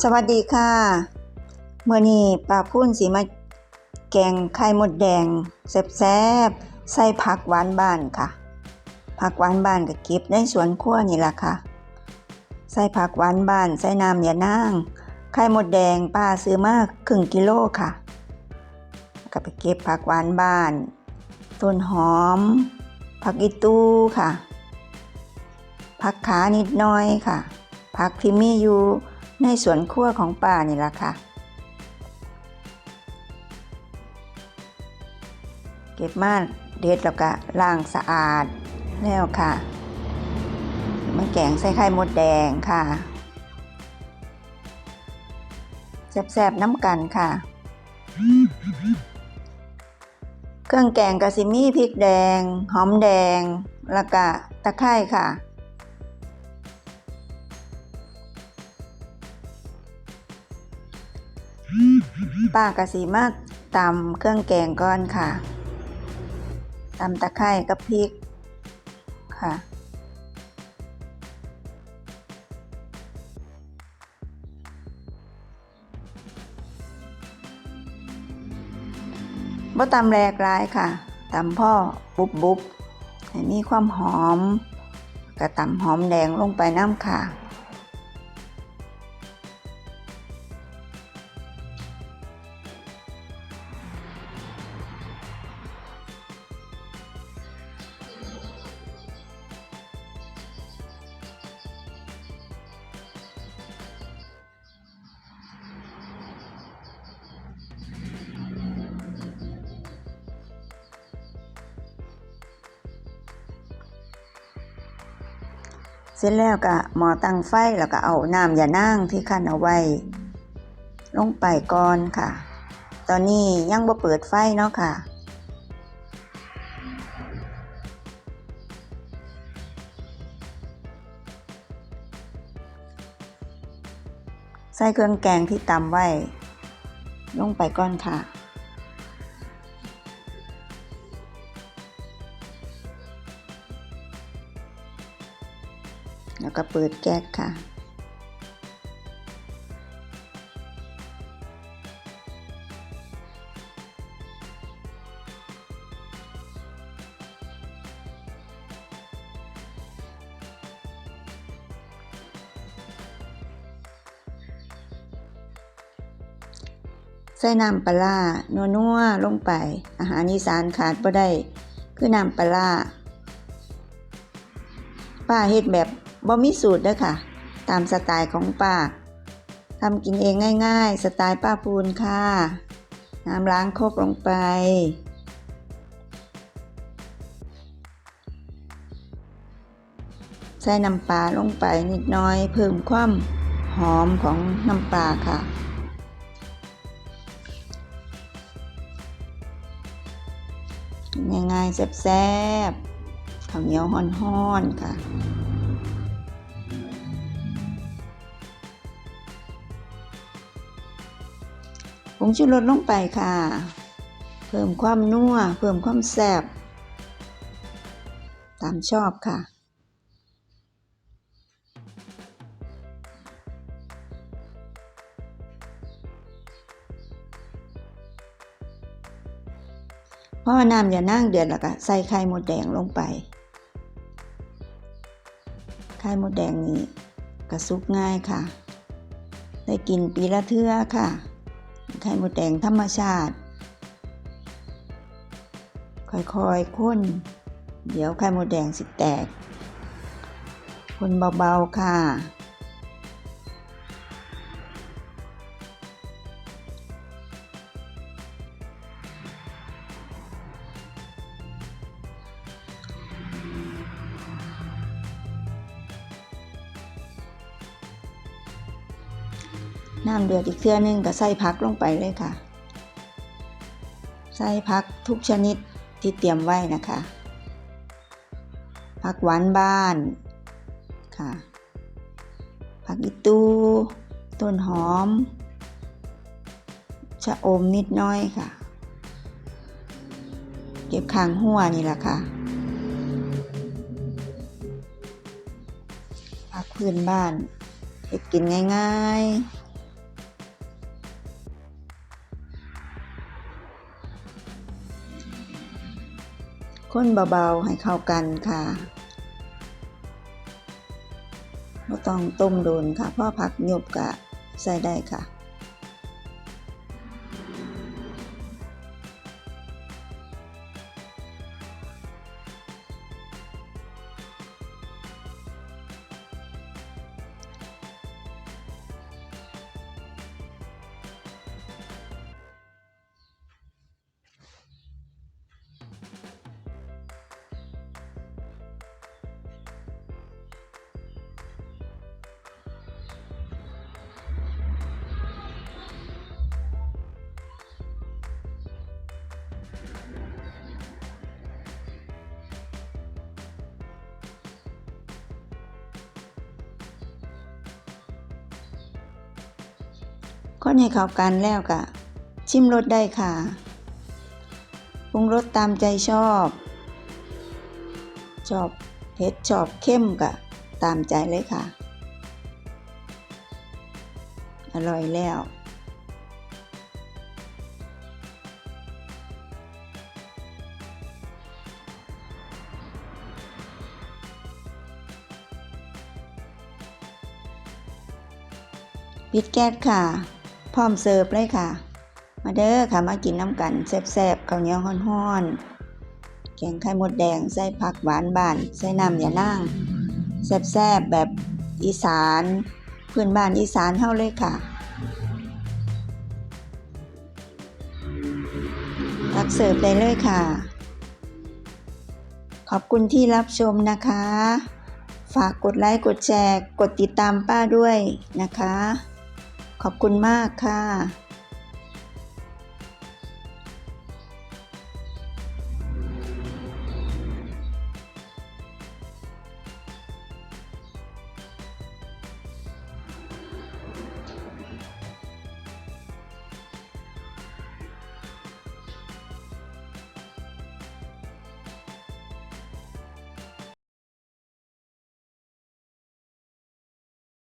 สวัสดีค่ะเมื่อนี้ป้าพุ่นสีมาแกงไข่มดแดงแซ่บๆใส่ผักหวานบ้านค่ะ ผักหวานบ้านก็เก็บในสวนครัวนี่ละค่ะ ใส่ผักหวานบ้านใส่น้ำยานางไข่มดแดงป้าซื้อมากครึ่งกิโลค่ะก็ไปเก็บผักหวานบ้าน ต้นหอม ผักอีตูค่ะ ผักขานิดน้อยค่ะ ผักที่มีอยู่ในสวนครัวของป้านี่ล่ะค่ะ เก็บมาเด็ดแล้วก็ล้างสะอาดแล้วค่ะมันแกงใส่ไข่มดแดงค่ะแซ่บๆน้ำกันค่ะ เครื่องแกงกะซิมีพริกแดง หอมแดงแล้วก็ตะไคร้ค่ะ ป้ากะสีมาตำเครื่องแกงก่อนค่ะตำตะไคร้กับพริกค่ะ บ่ตำแรกร้ายค่ะตำพ่อบุบบุบให้มีความหอมกระตำหอมแดงลงไปน้ำค่ะ ร็จแล้วก็หมอตั้งไฟแล้วก็เอาน้ำยานางที่คั่นเอาไว้ ลงไปก่อนค่ะ ตอนนี้ยังบ่เปิดไฟเนาะค่ะ ใส่เครื่องแกงที่ตำไว้ ลงไปก่อนค่ะ ก็เปิดแก๊สค่ะ ใส่น้ำปลาร้านัวๆลงไป อาหารอีสานขาดบ่ได้ คือน้ำปลาร้าป้าเฮ็ดแบบ บ่มีสูตรเด้อค่ะ ตามสไตล์ของป้าทำกินเองง่าย ๆ สไตล์ป้าปูนค่ะ น้ำล้างโคกลงไป ใส่น้ำปลาลงไปนิดน้อย เพิ่มความหอมของน้ำปลาค่ะง่ายๆแซ่บๆข้าวเหนียวฮ้อนๆค่ะ ผงชูรสลงไปค่ะ เพิ่มความนัวเพิ่มความแซ่บตามชอบค่ะ เพราะว่าน้ำอย่านั่งเดือดแล้วก็ใส่ไข่หมดแดงลงไป ไข่หมดแดงนี้กระซุกง่ายค่ะ ได้กินปีละเทื่อค่ะ ไข่มดแดงธรรมชาติ ค่อยๆค้น เดี๋ยวไข่มดแดงสิแตก คนเบาๆค่ะ น้ำเดือดอีกเทื่อนึงก็ใส่ผักลงไปเลยค่ะ ใส่ผักทุกชนิดที่เตรียมไว้นะคะผักหวานบ้านค่ะผักอีตูต้นหอม ชะอมนิดน้อยค่ะ เก็บข้างหัวนี่แหละค่ะผักพื้นบ้านเฮ็ดกินง่าย ๆ คนเบาๆให้เข้ากันค่ะบ่ต้องต้มโดนค่ะเพราะผักหยบกะใส่ได้ค่ะ คนให้เข้ากันแล้วก็ชิมรสได้ค่ะปรุงรสตามใจชอบ ชอบเผ็ดชอบเข้มก็ตามใจเลยค่ะ อร่อยแล้วปิดแก๊สค่ะ พร้อมเสิร์ฟเลยค่ะ มาเด้อค่ะมากินน้ำกันแซ่บๆข้าวเหนียวฮ้อนๆแกงไข่มดแดงใส่ผักหวานบานใส่น้ำอย่านางแซ่บๆแบบอีสานพื้นบ้านอีสานเฮาเลยค่ะตักเสิร์ฟได้เลยค่ะ ขอบคุณที่รับชมนะคะ ฝากกดไลค์ กดแชร์ กดติดตามป้าด้วยนะคะ ขอบคุณมากค่ะ